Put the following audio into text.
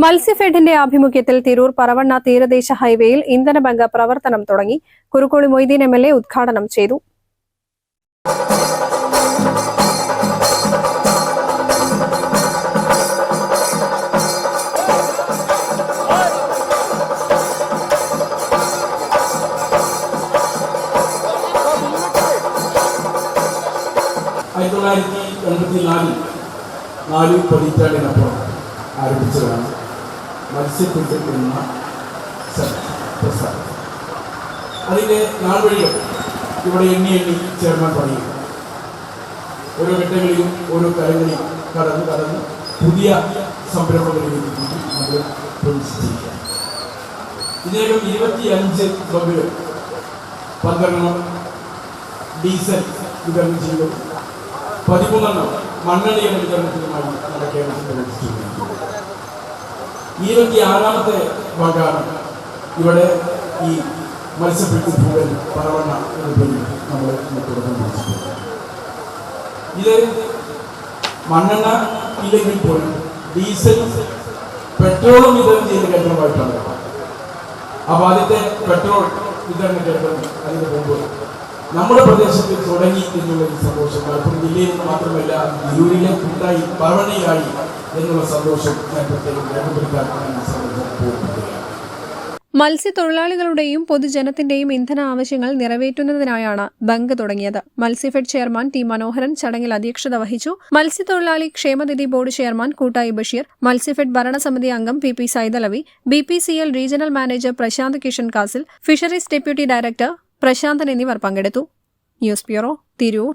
മത്സ്യഫെഡിന്റെ ആഭിമുഖ്യത്തിൽ തിരൂർ പറവണ്ണ തീരദേശ ഹൈവേയിൽ ഇന്ധന ബങ്ക് പ്രവർത്തനം തുടങ്ങി. Kurukkoli Moideen M L A ഉദ്ഘാടനം ചെയ്തു. ആയിരത്തി തൊള്ളായിരത്തി എൺപത്തി നാലിൽ നാല് പതിറ്റാണ്ടിനപ്പുറം ആരംഭിച്ചതാണ്. സ- പ്രസ്ഥാനം. അതിന്റെ നാൾവഴികൾ ഇവിടെ എണ്ണി എണ്ണി ചേർമാൻ പറയും ഓരോ ഘട്ടങ്ങളിലും ഓരോ തലങ്ങളിലും കടന്ന് കടന്ന് പുതിയ സംരംഭങ്ങളിലേക്ക് നമ്മൾ പ്രവേശിച്ചിരിക്കുക ഇതിനകം ഇരുപത്തിയഞ്ച് ക്ലബുകൾ പന്ത്രണ്ടെണ്ണം ഡീസൽ വിതരണം ചെയ്തു. പതിമൂന്നെണ്ണം മണ്ണെണ്ണയുടെ വിതരണത്തിനുമായി നമ്മുടെ കേരളത്തിൽ പ്രവർത്തിച്ചുകൊണ്ടിരിക്കുന്നത് ഇരുപത്തി ആറാമത്തെ ഭാഗമാണ്. ഇവിടെ ഈ മത്സ്യപ്പിടുത്ത ഭൂവൻ പറവണ്ണ എന്ന പേരിൽ നമ്മൾ തുടർന്ന് ഇത് മണ്ണെണ്ണ ഇല്ലെങ്കിൽ പോലും ഡീസൽ പെട്രോളും വിതരണം ചെയ്യുന്ന കേന്ദ്രമായിട്ടാണ് അപ്പോൾ ആദ്യത്തെ പെട്രോൾ വിതരണ കേന്ദ്രം അതിന് മുമ്പ് നമ്മുടെ പ്രദേശത്ത് തുടങ്ങി എന്നുള്ള ഈ സന്തോഷം. മലപ്പുറം ജില്ലയിൽ മാത്രമല്ല തിരൂരിലെ കൂട്ടായി പറവണയായി മത്സ്യത്തൊഴിലാളികളുടെയും പൊതുജനത്തിന്റെയും ഇന്ധന ആവശ്യങ്ങൾ നിറവേറ്റുന്നതിനായാണ് ബങ്ക് തുടങ്ങിയത്. മത്സ്യഫെഡ് ചെയർമാൻ ടി മനോഹരൻ ചടങ്ങിൽ അധ്യക്ഷത വഹിച്ചു. മത്സ്യത്തൊഴിലാളി ക്ഷേമനിധി ബോർഡ് ചെയർമാൻ കൂട്ടായി ബഷീർ മത്സ്യഫെഡ് ഭരണസമിതി അംഗം P P Saithalavi B P C L regional manager Prashanth Kishan castle fisheries deputy director Prasanthan എന്നിവർ പങ്കെടുത്തു. News bureau Tirur.